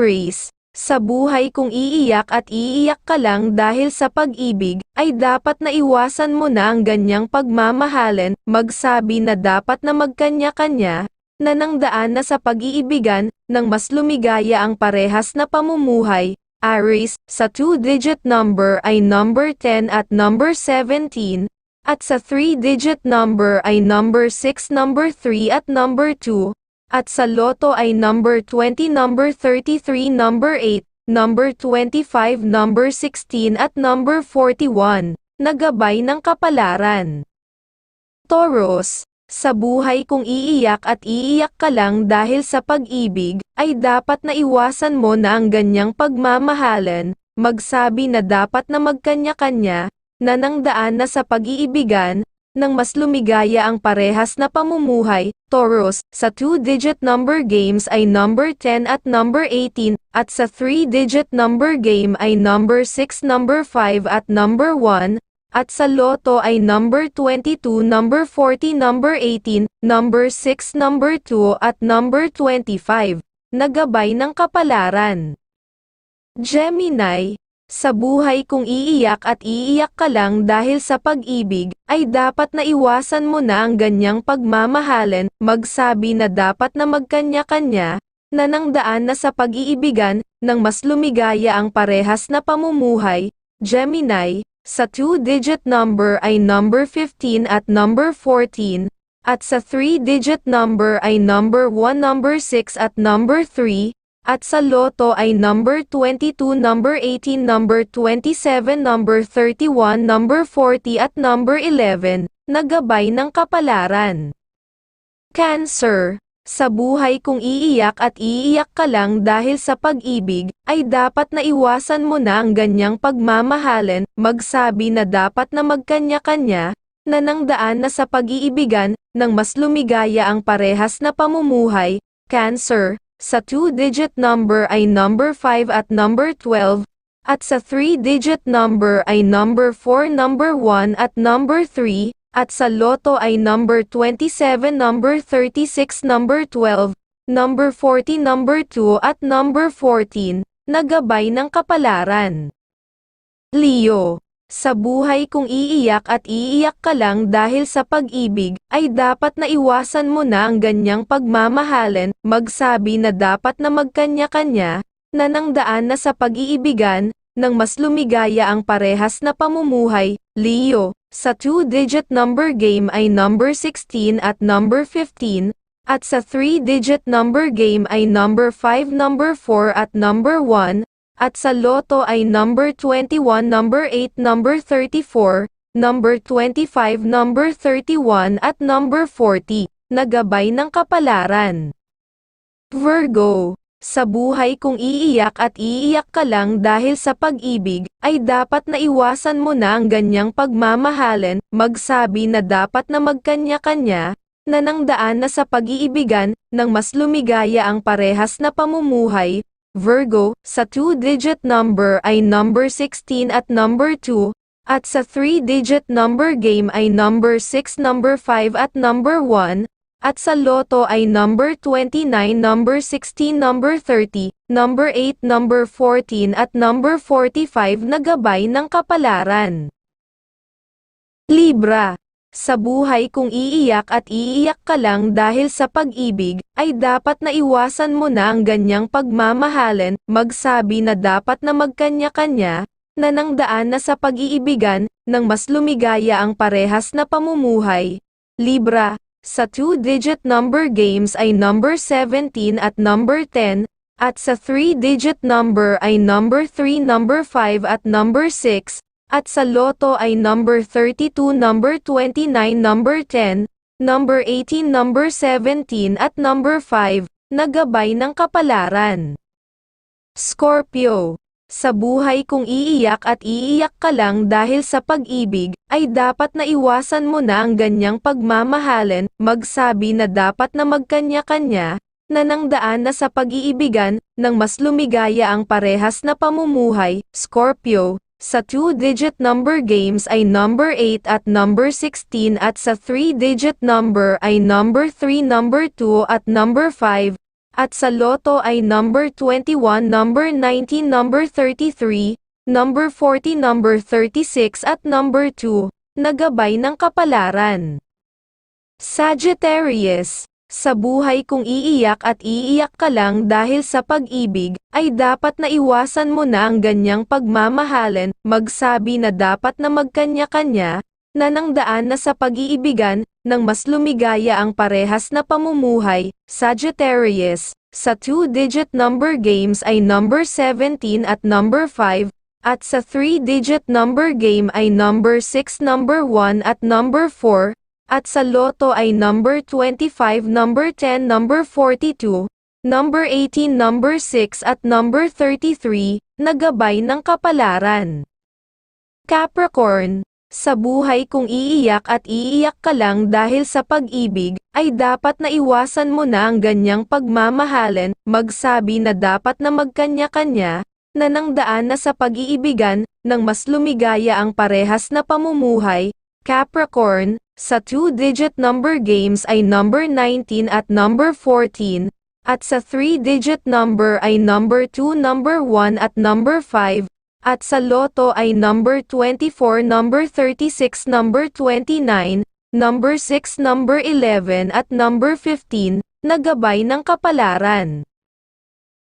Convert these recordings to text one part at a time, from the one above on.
Aries, sa buhay kung iiyak at iiyak ka lang dahil sa pag-ibig, ay dapat na iwasan mo na ang ganyang pagmamahalin, magsabi na dapat na magkanya-kanya, na nang daan na sa pag-iibigan, nang mas lumigaya ang parehas na pamumuhay. Aries, sa two-digit number ay number 10 at number 17, at sa three-digit number ay number 6, number 3 at number 2, at sa loto ay number 20, number 33, number 8, number 25, number 16 at number 41, nagabay ng kapalaran. Taurus, sa buhay kung iiyak at iiyak ka lang dahil sa pag-ibig, ay dapat na iwasan mo na ang ganyang pagmamahalan, magsabi na dapat na magkanya-kanya, na nang daan na sa pag-iibigan, nang mas lumigaya ang parehas na pamumuhay, Taurus, sa two-digit number games ay number 10 at number 18, at sa three-digit number game ay number 6, number 5 at number 1, at sa loto ay number 22, number 40, number 18, number 6, number 2 at number 25, nagabay ng kapalaran. Gemini, sa buhay kung iiyak at iiyak ka lang dahil sa pag-ibig, ay dapat na iwasan mo na ang ganyang pagmamahalin, magsabi na dapat na magkanya-kanya, na nang daan na sa pag-iibigan, nang mas lumigaya ang parehas na pamumuhay, Gemini, sa two-digit number ay number 15 at number 14, at sa three-digit number ay number 1, number 6 at number 3, at sa loto ay number 22, number 18, number 27, number 31, number 40 at number 11, nagabay ng kapalaran. Cancer, sa buhay kung iiyak at iiyak ka lang dahil sa pag-ibig, ay dapat na iwasan mo na ang ganyang pagmamahalin, magsabi na dapat na magkanya-kanya, na nang daan na sa pag-iibigan, nang mas lumigaya ang parehas na pamumuhay, Cancer, sa two-digit number ay number 5 at number 12, at sa three-digit number ay number 4, number 1 at number 3, at sa loto ay number 27, number 36, number 12, number 40, number 2 at number 14, nagabay ng kapalaran. Leo sa buhay kung iiyak at iiyak ka lang dahil sa pag-ibig, ay dapat na iwasan mo na ang ganyang pagmamahalin, magsabi na dapat na magkanya-kanya, na nang daan na sa pag-iibigan, nang mas lumigaya ang parehas na pamumuhay, Leo, sa two-digit number game ay number 16 at number 15, at sa three-digit number game ay number 5, number 4 at number 1, at sa loto ay number 21, number 8, number 34, number 25, number 31 at number 40, nagabay ng kapalaran. Virgo, sa buhay kung iiyak at iiyak ka lang dahil sa pag-ibig, ay dapat na iwasan mo na ang ganyang pagmamahalin, magsabi na dapat na magkanya-kanya, na nang daan na sa pag-iibigan, nang mas lumigaya ang parehas na pamumuhay, Virgo, sa two-digit number ay number 16 at number 2, at sa three-digit number game ay number 6, number 5 at number 1, at sa loto ay number 29, number 16, number 30, number 8, number 14 at number 45 na gabay ng kapalaran. Libra sa buhay kung iiyak at iiyak ka lang dahil sa pag-ibig, ay dapat na iwasan mo na ang ganyang pagmamahalin, magsabi na dapat na magkanya-kanya, na nang daan na sa pag-iibigan, nang mas lumigaya ang parehas na pamumuhay. Libra, sa two-digit number games ay number 17 at number 10, at sa three-digit number ay number 3, number 5 at number 6, at sa loto ay number 32, number 29, number 10, number 18, number 17 at number 5, nagabay ng kapalaran. Scorpio sa buhay kung iiyak at iiyak ka lang dahil sa pag-ibig, ay dapat na iwasan mo na ang ganyang pagmamahalin, magsabi na dapat na magkanya-kanya, na nang daan na sa pag-iibigan, nang mas lumigaya ang parehas na pamumuhay, Scorpio, sa two-digit number games ay number 8 at number 16 at sa three-digit number ay number 3, number 2 at number 5, At sa loto ay number 21, number 19, number 33, number 40, number 36 at number 2, nagabay ng kapalaran. Sagittarius, sa buhay kung iiyak at iiyak ka lang dahil sa pag-ibig, ay dapat na iwasan mo na ang ganyang pagmamahalin, magsabi na dapat na magkanya-kanya, na nang daan na sa pag-iibigan, nang mas lumigaya ang parehas na pamumuhay, Sagittarius, sa two-digit number games ay number 17 at number 5, at sa three-digit number game ay number 6, number 1 at number 4, at sa loto ay number 25, number 10, number 42, number 18, number 6 at number 33, nagabay ng kapalaran. Capricorn, sa buhay kung iiyak at iiyak ka lang dahil sa pag-ibig, ay dapat na iwasan mo na ang ganyang pagmamahalin, magsabi na dapat na magkanya-kanya, na nang daan na sa pag-iibigan, nang mas lumigaya ang parehas na pamumuhay, Capricorn, sa two-digit number games ay number 19 at number 14, at sa three-digit number ay number 2, number 1 at number 5, at sa loto ay number 24, number 36, number 29, number 6, number 11 at number 15, nagabay ng kapalaran.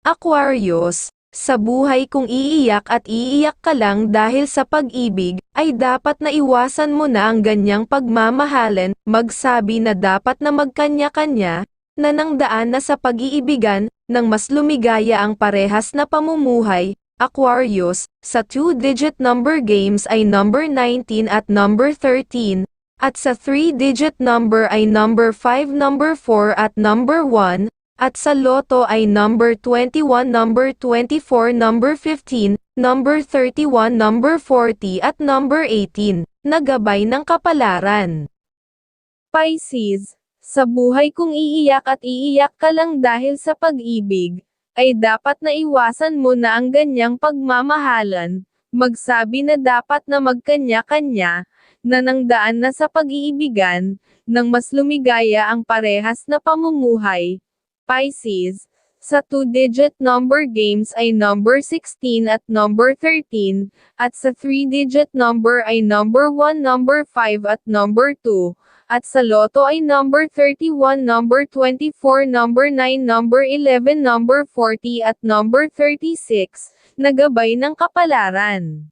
Aquarius, sa buhay kung iiyak at iiyak ka lang dahil sa pag-ibig, ay dapat na iwasan mo na ang ganyang pagmamahalin, magsabi na dapat na magkanya-kanya, na nang daan na sa pag-iibigan, nang mas lumigaya ang parehas na pamumuhay, Aquarius, sa two-digit number games ay number 19 at number 13, at sa three-digit number ay number 5, number 4 at number 1, at sa loto ay number 21, number 24, number 15, number 31, number 40 at number 18, nagabay ng kapalaran. Pisces, sa buhay kung iiyak at iiyak ka lang dahil sa pag-ibig, ay dapat na iwasan mo na ang ganyang pagmamahalan, magsabi na dapat na magkanya-kanya, na nang daan na sa pag-iibigan, nang mas lumigaya ang parehas na pamumuhay. Pisces, sa two-digit number games ay number 16 at number 13, at sa three-digit number ay number 1, number 5 at number 2, at sa loto ay number 31, number 24, number 9, number 11, number 40 at number 36, nagabay ng kapalaran.